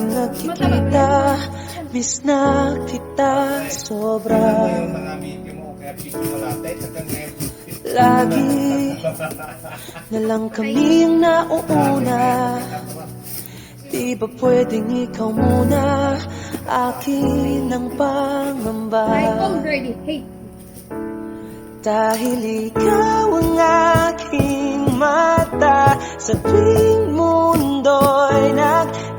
Tayo laging nagkikita Miss na kita sobra. Lagi na lang kami ang nauuna. Di ba pwedeng ikaw muna? Akin ang pangamba. Dahil ikaw ang aking mata Sa tuwing mundo'y nag-iibang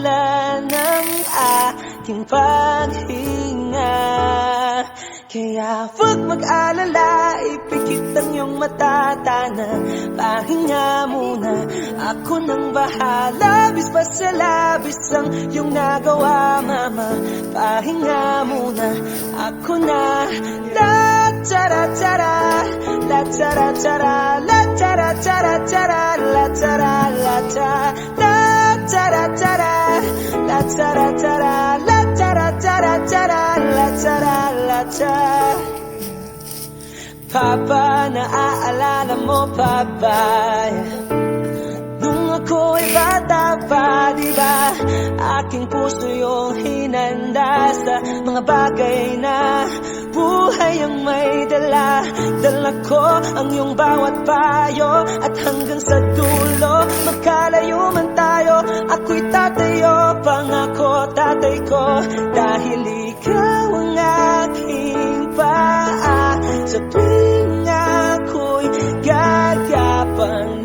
dahilan ng aking paghinga. Kaya huwag mag-alala, ipikit ang iyong mata Tana, pahinga muna Ako nang bahala, bis pa sa labis ang iyong nagawa Mama, pahinga muna Ako na, la tara tara. La tara tara, la tara tara tara. La tara la ta, la tara tara La tara tara, la tara tara tara La tara la ta Papa, naaalala mo pa ba? Nung ako'y bata pa, di ba? Aking puso yung hinanda sa mga bagay na buhay ang may dala. Dala ko ang iyong bawat payo at hanggang sa dulo, magkalayo man tayo. Ako'y tatayo, pangako tatay ko, dahil ikaw ang aking paa. Sa tuwing ako'y gagapan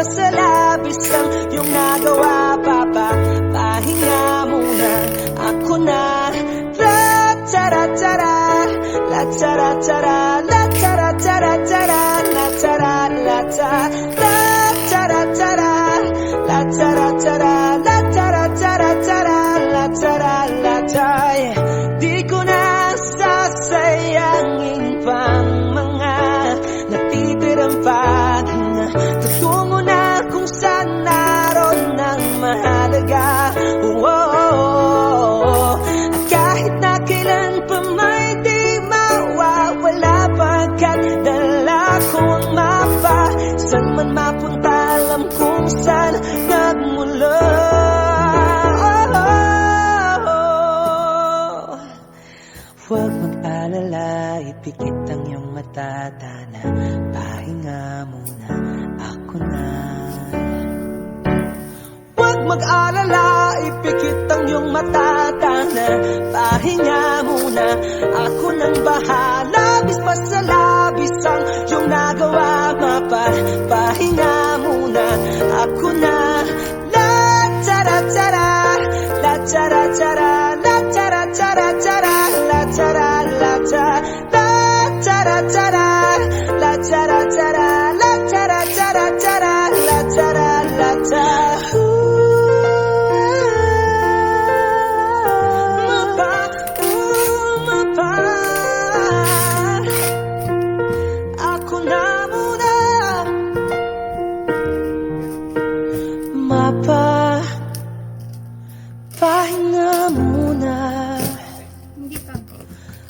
pa sa labis ang iyong nagawa Papa, pahinga muna. Ako na, tara tara La tara tara, la tara tara tara. La tara la ta, la tara man mapunta alam kung saan nagmula. Huwag mag-alala, ipikit ang iyong mata Tana, pahinga muna, ako na. Huwag mag-alala, ipikit ang iyong mata Tana, pahinga muna, ako nang bahala. Bis pa sa labis ang iyong nagawa Mapa, pahinga muna, ako na. La tara tara, la tara tara, la tara tara tara. La tara la ta, la tara tara, la tara tara,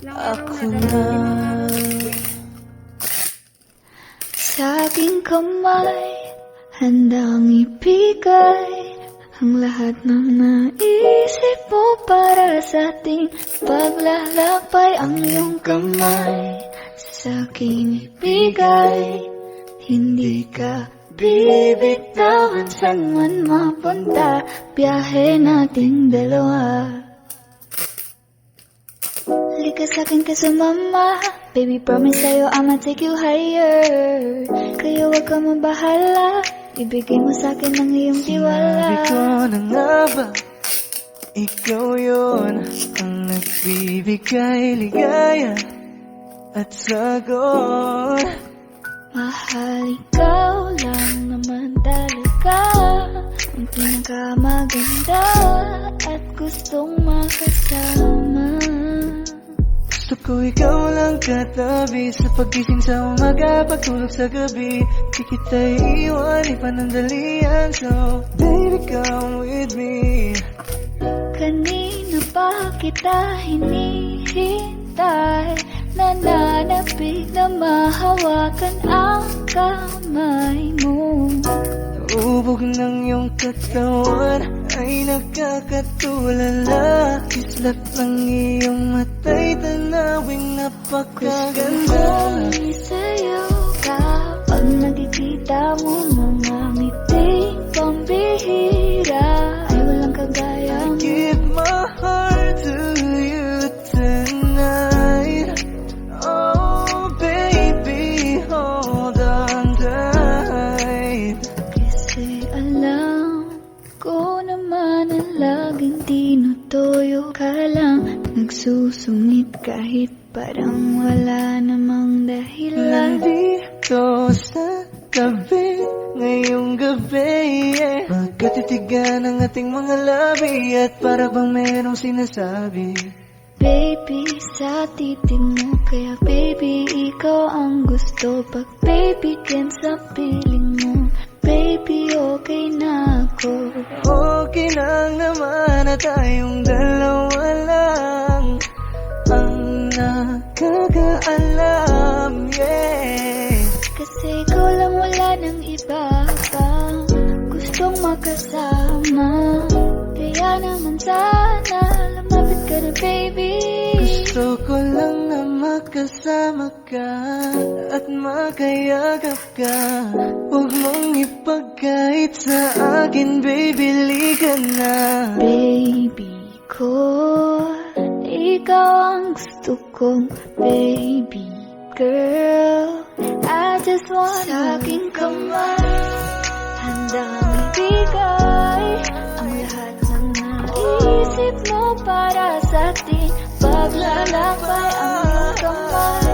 Ako na Sa aking kamay, handang ibigay ang lahat ng naisip mo para sa ating paglalakbay ang iyong kamay. Sa aking ibigay, hindi ka bibitawan saan man mapunta, biyahe nating dalawa. Halika sa'kin ka sumama Baby, promise sa'yo I'ma take you higher. Kaya huwag ka mabahala. Ibigay mo sa'kin ang iyong tiwala. Sinabi ko na nga ba Ikaw yun Ang nagbibigay ligaya At sagot? Mahal ikaw lang naman talaga. Ang pinakamaganda At gustong makasama ko ikaw lang katabi Sa pagising sa umaga, pagtulog sa gabi. Di kita iiwan, ipanandalian So, baby, come with me. Kanina pa kita hinihintay. Nananapig na mahawakan ang kamay mo. Ubog ng iyong katawan ay nakakatulala Kislap ng iyong matay, tanawing napakaganda. Kung sa'yo ka Pag nakikita mo mga ngiting dahilan Nandito sa tabi ngayong gabi yeah. Magkatitigan ang ating mga labi? At para bang merong sinasabi? Baby, sa titig mo Kaya baby, ikaw ang gusto. Pag baby, can sa piling mo Baby, okay na ako. Okay lang naman na tayong dalawa lang. Ang nakakaalam, Makasama Kaya naman sana Lumapit ka na baby. Gusto ko lang na makasama ka At makayagap ka. Huwag mong ipagkait sa akin, baby, liga na. Baby ko Ikaw ang gusto kong baby girl. I just want Sa aking kamay. Handang ibigay Ang lahat ng naisip mo para sa atin Paglalakbay ang iyong kamay